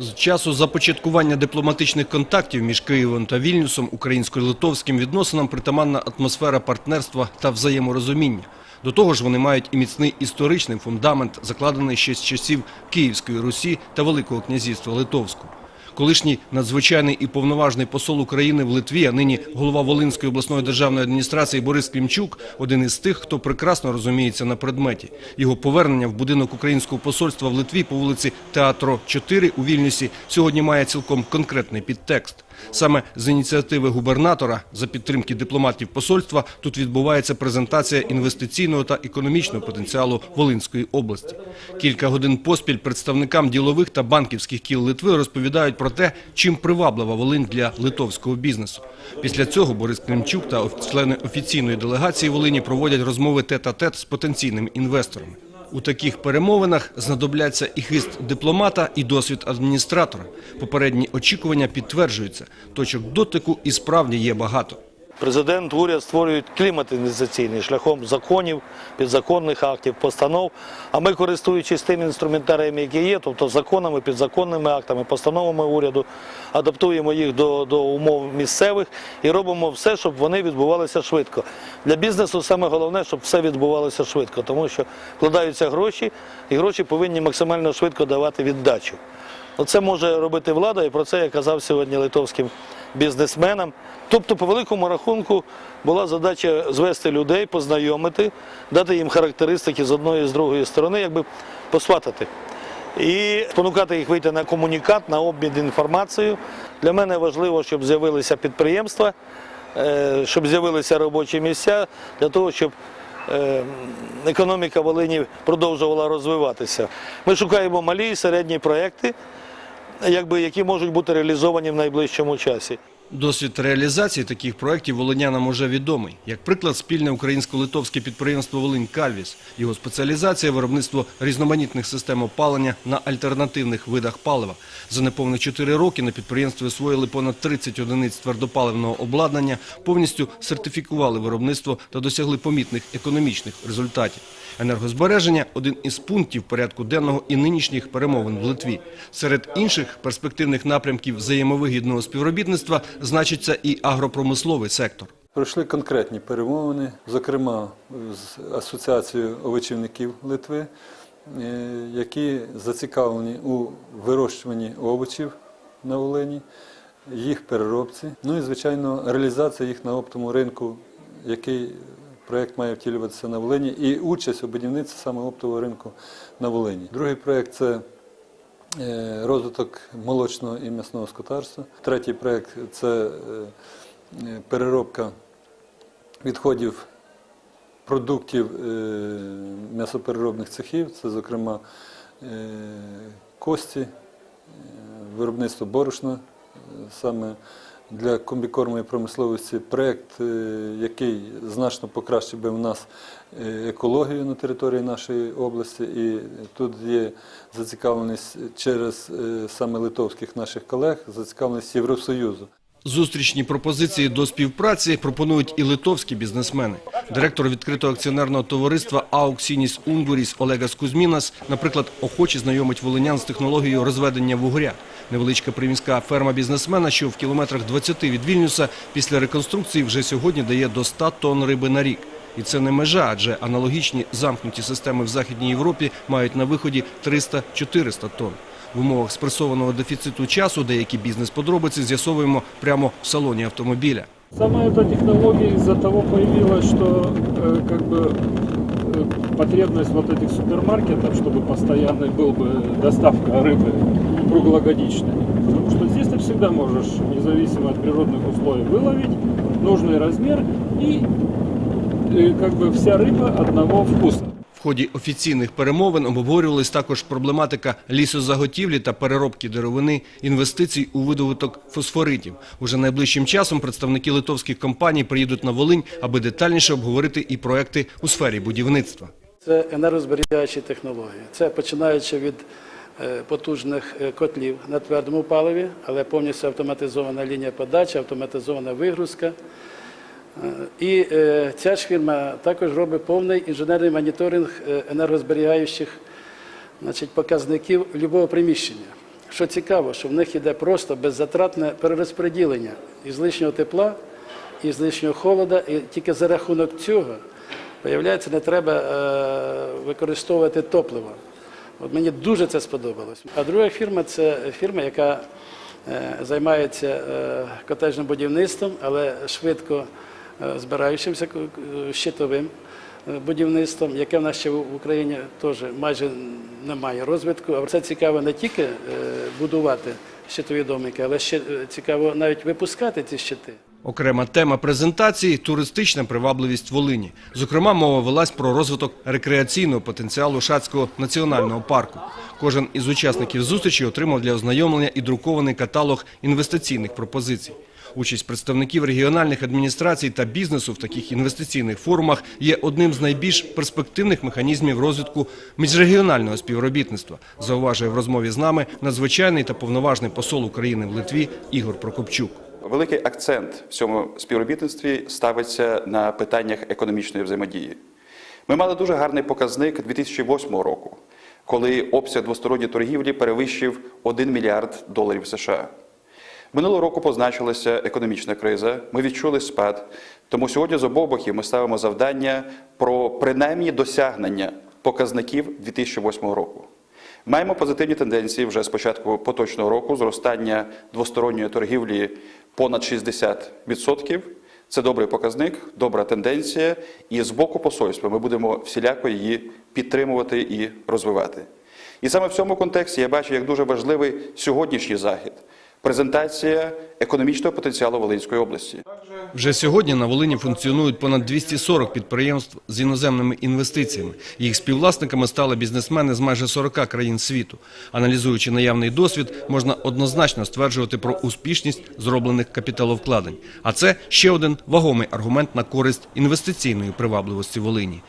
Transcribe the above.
З часу започаткування дипломатичних контактів між Києвом та Вільнюсом українсько-литовським відносинам притаманна атмосфера партнерства та взаєморозуміння. До того ж, вони мають і міцний історичний фундамент, закладений ще з часів Київської Русі та Великого князівства Литовського. Колишній надзвичайний і повноважний посол України в Литві, а нині голова Волинської обласної державної адміністрації Борис Клімчук – один із тих, хто прекрасно розуміється на предметі. Його повернення в будинок українського посольства в Литві по вулиці Театро 4 у Вільнюсі сьогодні має цілком конкретний підтекст. Саме з ініціативи губернатора за підтримки дипломатів посольства тут відбувається презентація інвестиційного та економічного потенціалу Волинської області. Кілька годин поспіль представникам ділових та банківських кіл Литви розповідають про те, чим приваблива Волинь для литовського бізнесу. Після цього Борис Климчук та члени офіційної делегації Волині проводять розмови тет-а-тет з потенційними інвесторами. У таких перемовинах знадобляться і хист дипломата, і досвід адміністратора. Попередні очікування підтверджуються. Точок дотику і справді є багато. Президент, уряд створюють клімат інвестиційний шляхом законів, підзаконних актів, постанов. А ми, користуючись тим інструментарієм, який є, тобто законами, підзаконними актами, постановами уряду, адаптуємо їх до, до умов місцевих і робимо все, щоб вони відбувалися швидко. Для бізнесу саме головне, щоб все відбувалося швидко, тому що вкладаються гроші, і гроші повинні максимально швидко давати віддачу. Оце може робити влада, і про це я казав сьогодні литовським бізнесменам. Тобто, по великому рахунку, була задача звести людей, познайомити, дати їм характеристики з одної і з другої сторони, якби посватати. І спонукати їх вийти на комунікат, на обмін інформацією. Для мене важливо, щоб з'явилися підприємства, е, щоб з'явилися робочі місця, для того, щоб е, економіка Волині продовжувала розвиватися. Ми шукаємо малі і середні проекти, якби, які можуть бути реалізовані в найближчому часі. Досвід реалізації таких проєктів волинянам уже відомий. Як приклад, спільне українсько-литовське підприємство «Волинь Кальвіс». Його спеціалізація – виробництво різноманітних систем опалення на альтернативних видах палива. За неповних 4 роки на підприємстві освоїли понад 30 одиниць твердопаливного обладнання, повністю сертифікували виробництво та досягли помітних економічних результатів. Енергозбереження – один із пунктів порядку денного і нинішніх перемовин в Литві. Серед інших перспективних напрямків взаємовигідного співробітництва значиться і агропромисловий сектор. Пройшли конкретні перемовини, зокрема з Асоціацією овочівників Литви, е, які зацікавлені у вирощуванні овочів на Волині, їх переробці, ну і, звичайно, реалізація їх на оптовому ринку, який проєкт має втілюватися на Волині, і участь у будівництві саме оптового ринку на Волині. Другий проєкт це розвиток молочного і м'ясного скотарства. Третій проєкт це е, е, переробка відходів продуктів е, м'ясопереробних цехів, це, зокрема, е, кості, е, виробництво борошна, е, саме для комбікормової промисловості проєкт, е, який значно покращив би в нас е, екологію на території нашої області. І тут є зацікавленість через е, саме литовських наших колег, зацікавленість Євросоюзу. Зустрічні пропозиції до співпраці пропонують і литовські бізнесмени. Директор відкритого акціонерного товариства «Ауксініс Унгуріс» Олегас Кузьмінас, наприклад, охоче знайомить волинян з технологією розведення вугря. Невеличка приміська ферма бізнесмена, що в кілометрах 20 від Вільнюса, після реконструкції вже сьогодні дає до 100 тонн риби на рік. І це не межа, адже аналогічні замкнуті системи в Західній Європі мають на виході 300-400 тонн. В умовах спресованого дефіциту часу деякі бізнес-подробиці з'ясовуємо прямо в салоні автомобіля. Сама эта технология из-за того появилась, что э, как бы э, потребность вот этих супермаркетов, чтобы постоянной был бы доставка рыбы круглогодичной. Потому что здесь ты всегда можешь, независимо от природных условий, выловить нужный размер и э, как бы вся рыба одного вкуса. В ході офіційних перемовин обговорювалась також проблематика лісозаготівлі та переробки деревини, інвестицій у видобуток фосфоритів. Уже найближчим часом представники литовських компаній приїдуть на Волинь, аби детальніше обговорити і проекти у сфері будівництва. Це енергозберігаючі технології. Це починаючи від е, потужних е, котлів на твердому паливі, але повністю автоматизована лінія подачі, автоматизована вигрузка. Е, І е, ця ж фірма також робить повний інженерний моніторинг е, енергозберігаючих значить, показників любого приміщення. Що цікаво, що в них йде просто беззатратне перерозподілення із лишнього тепла, із лишнього холода, і тільки за рахунок цього, виявляється, не треба використовувати топливо. От мені дуже це сподобалось. А друга фірма це фірма, яка займається котежним будівництвом, але швидко збираючимся ку- ку- щитовим е, будівництвом, яке в нас ще в Україні теж майже немає розвитку. А це цікаво не тільки е, будувати щитові домики, але ще е, цікаво навіть випускати ці щити. Окрема тема презентації – туристична привабливість Волині. Зокрема, мова велась про розвиток рекреаційного потенціалу Шацького національного парку. Кожен із учасників зустрічі отримав для ознайомлення і друкований каталог інвестиційних пропозицій. Участь представників регіональних адміністрацій та бізнесу в таких інвестиційних форумах є одним з найбільш перспективних механізмів розвитку міжрегіонального співробітництва, зауважує в розмові з нами надзвичайний та повноважний посол України в Литві Ігор Прокопчук. Великий акцент в цьому співробітництві ставиться на питаннях економічної взаємодії. Ми мали дуже гарний показник 2008 року, коли обсяг двосторонньої торгівлі перевищив 1 мільярд доларів США. Минулого року позначилася економічна криза, ми відчули спад. Тому сьогодні з обох боків ми ставимо завдання про принаймні досягнення показників 2008 року. Маємо позитивні тенденції вже з початку поточного року зростання двосторонньої торгівлі понад 60%. Це добрий показник, добра тенденція. І з боку посольства ми будемо всіляко її підтримувати і розвивати. І саме в цьому контексті я бачу як дуже важливий сьогоднішній захід презентація економічного потенціалу Волинської області. Вже сьогодні на Волині функціонують понад 240 підприємств з іноземними інвестиціями. Їх співвласниками стали бізнесмени з майже 40 країн світу. Аналізуючи наявний досвід, можна однозначно стверджувати про успішність зроблених капіталовкладень. А це ще один вагомий аргумент на користь інвестиційної привабливості Волині.